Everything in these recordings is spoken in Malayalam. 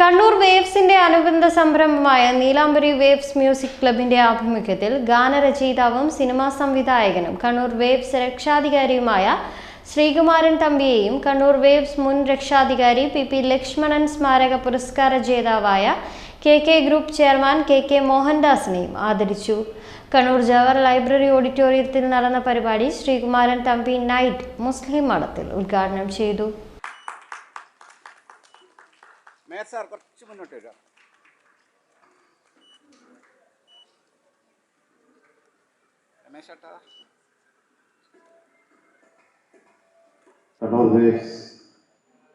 കണ്ണൂർ വേവ്സിന്റെ അനുബന്ധ സംരംഭമായ നീലാംബരി വേവ്സ് മ്യൂസിക് ക്ലബിന്റെ ആഭിമുഖ്യത്തിൽ ഗാനരചയിതാവും സിനിമാ സംവിധായകനും കണ്ണൂർ വേവ്സ് രക്ഷാധികാരിയുമായ ശ്രീകുമാരൻ തമ്പിയെയും കണ്ണൂർ വേവ്സ് മുൻ രക്ഷാധികാരി പി പി ലക്ഷ്മണൻ സ്മാരക പുരസ്കാര ജേതാവായ K K group chairman K K മോഹൻദാസിനെയും ആദരിച്ചു. കണ്ണൂർ ജവഹർ ലൈബ്രറി ഓഡിറ്റോറിയത്തിൽ നടന്ന പരിപാടി ശ്രീകുമാരൻ തമ്പി നൈറ്റ് മുസ്ലിം മഠത്തിൽ ഉദ്ഘാടനം ചെയ്തു. മേയർ സാർ കുറച്ച് മുന്നോട്ട് വരിക രമേശ് ചേട്ടാ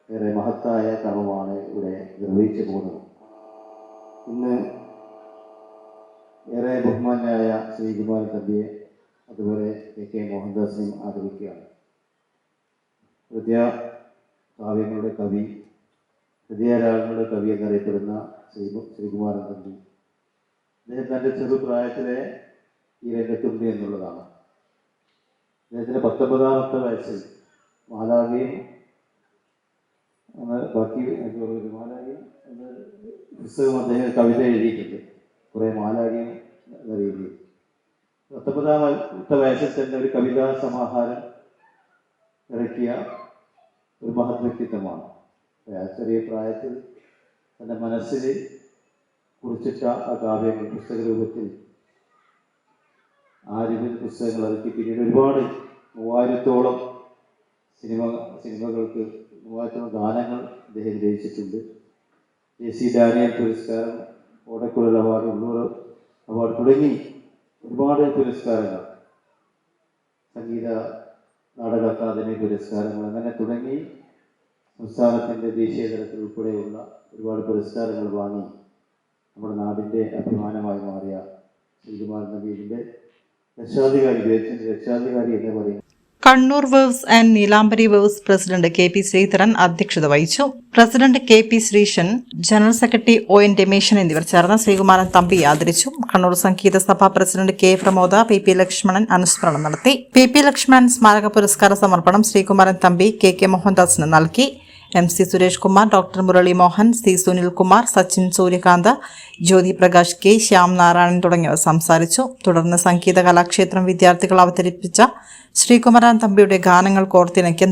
ഏറെ മഹത്തായ കർമ്മമാണ് ഇവിടെ നിർവഹിച്ചു പോകുന്നത്. ഇന്ന് ഏറെ ബഹുമാന്യായ ശ്രീകുമാരൻ തമ്പിയെ അതുപോലെ കെ കെ മോഹൻദാസിനെയും ആദരിക്കുകയാണ്. ഹൃദയ കാവ്യങ്ങളുടെ കവി ഹൃദയരാഗങ്ങളുടെ കവി എന്നറിയപ്പെടുന്ന ശ്രീ ശ്രീകുമാരൻ തമ്പി അദ്ദേഹം തന്റെ ചെറുപ്രായത്തിലെ ഈ രംഗത്തുണ്ട് എന്നുള്ളതാണ്. അദ്ദേഹത്തിന്റെ പത്തൊമ്പതാമത്തെ വയസ്സിൽ എന്ന ബാക്കി എനിക്ക്. മാലാഖയും എന്ന പുസ്തകം അദ്ദേഹം കവിത എഴുതിയിട്ടുണ്ട്. കുറേ മാലാഖയും എന്ന രീതിയിൽ പത്തൊമ്പതാമത്തെ വയസ്സിൽ തന്നെ ഒരു കവിതാ സമാഹാരം ഇറക്കിയ ഒരു മഹത് വ്യക്തിത്വമാണ്. ചെറിയ പ്രായത്തിൽ തന്റെ മനസ്സിൽ കുറിച്ചിട്ട ആ കാവ്യങ്ങൾ പുസ്തക രൂപത്തിൽ ആരും പുസ്തകങ്ങൾ ഇറക്കി. പിന്നീട് ഒരുപാട് മൂവായിരത്തോളം സിനിമ സിനിമകൾക്ക് മൂവായിരത്തോളം ഗാനങ്ങൾ അദ്ദേഹം രചിച്ചിട്ടുണ്ട്. എ സി ഡാനിയൽ പുരസ്കാരം ഓടക്കുഴൽ അവാർഡ് ഉള്ളൂർ അവാർഡ് തുടങ്ങി ഒരുപാട് പുരസ്കാരങ്ങൾ. സംഗീത നാടക അക്കാദമി പുരസ്കാരങ്ങൾ അങ്ങനെ തുടങ്ങി. സംസ്ഥാനത്തിന്റെ ദേശീയ തലത്തിൽ ഉൾപ്പെടെയുള്ള ഒരുപാട് പുരസ്കാരങ്ങൾ വാങ്ങി നമ്മുടെ നാടിന്റെ അഭിമാനമായി മാറിയ ശ്രീകുമാർ നബീലിന്റെ രക്ഷാധികാരി ദേശത്തിന്റെ രക്ഷാധികാരി എന്ന് പറയുന്നത് Kannur waves and Neelambari waves president K P Sreedharan അധ്യക്ഷത വഹിച്ചു. President K P Sreesan general secretary O N Rameshan എന്നിവർ ചേർന്ന് ശ്രീകുമാരൻ തമ്പി ആദരിച്ചു. Kannur Sangeetha Sabha president K Pramod P P Lakshmanan അനുസ്മരണം നടത്തി. പി പി ലക്ഷ്മണൻ സ്മാരക പുരസ്കാര സമർപ്പണം ശ്രീകുമാരൻ തമ്പി കെ കെ മോഹൻദാസിന് നൽകി. M C Suresh Kumar doctor Murali Mohan C Sunilkumar Sachin Suryakanth Jyothi Prakash K Shyam Narayanan തുടങ്ങിയവർ സംസാരിച്ചു. തുടർന്ന് സംഗീത കലാക്ഷേത്രം വിദ്യാർത്ഥികൾ അവതരിപ്പിച്ച ശ്രീകുമാരൻ തമ്പിയുടെ ഗാനങ്ങൾ കോർത്തിണക്കിയ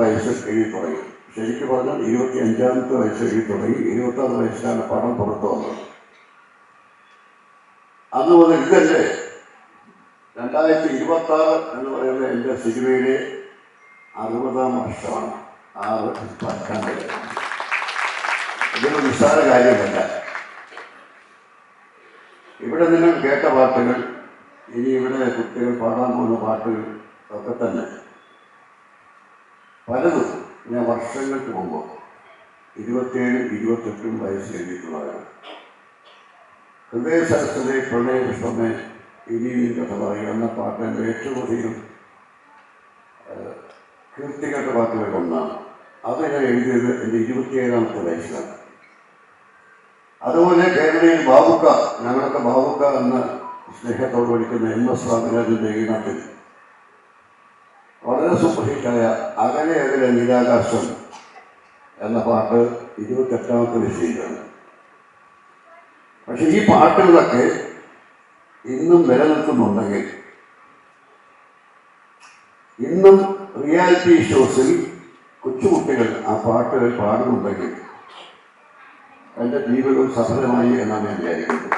വയസ്സിൽ എഴുതി തുടങ്ങി. ശരിക്കും പറഞ്ഞാൽ ഇരുപത്തി അഞ്ചാമത്തെ വയസ്സിൽ തുടങ്ങി. ഇരുപത്താറ് വയസ്സിലാണ് പടം പുറത്തു വന്നത്. അന്ന് മുതൽ ഇതല്ലേ? രണ്ടായിരത്തി ഇരുപത്തി ആറ് എന്ന് പറയുന്ന എന്റെ സിനിമയിലെ അറുപതാം വർഷമാണ്. ആറ് പത്താണ്ട് ഇതൊരു നിസ്സാര കാര്യമല്ല. ഇവിടെ നിങ്ങൾ കേട്ട പാട്ടുകൾ ഇനി ഇവിടെ കുട്ടികൾ പാടാൻ പോകുന്ന പാട്ടുകൾ ഒക്കെ തന്നെ. പലതും ഞാൻ വർഷങ്ങൾക്ക് മുമ്പ് ഇരുപത്തിയേഴും ഇരുപത്തെട്ടും വയസ്സ് എഴുതിയിട്ടുള്ളതാണ്. ഹൃദയ സരസ്വതി പ്രണയ പുഷ്പമേ ഇനി കഥ പറയുക എന്ന പാട്ട് എന്റെ ഏറ്റവും അധികം കീർത്തികേട്ട പാട്ടുകളിൽ ഒന്നാണ് അത് ഞാൻ എഴുതിയത് എന്റെ ഇരുപത്തിയേഴാമത്തെ വയസ്സിലാണ്. അതുപോലെ കേരളയിൽ ബാബുക്ക ഞങ്ങളൊക്കെ ബാബുക്ക എന്ന സ്നേഹത്തോട് വിളിക്കുന്ന എം എസ് സ്വാമിരാജന്റെ ഈണത്തിൽ വളരെ സൂപ്പർ ഹിറ്റായ അകലെ അകലെ നീലാകാശം എന്ന പാട്ട് ഇരുപത്തെട്ടാമത്തെ വിഷയത്തിലാണ് പക്ഷെ ഈ പാട്ടുകളൊക്കെ ഇന്നും നിലനിൽക്കുന്നുണ്ടെങ്കിൽ ഇന്നും റിയാലിറ്റി ഷോസിൽ കൊച്ചുകുട്ടികൾ ആ പാട്ടുകൾ പാടുന്നുണ്ടെങ്കിൽ എന്റെ ജീവിതം സഫലമായി എന്നാണ് ഞാൻ വിചാരിക്കുന്നത്.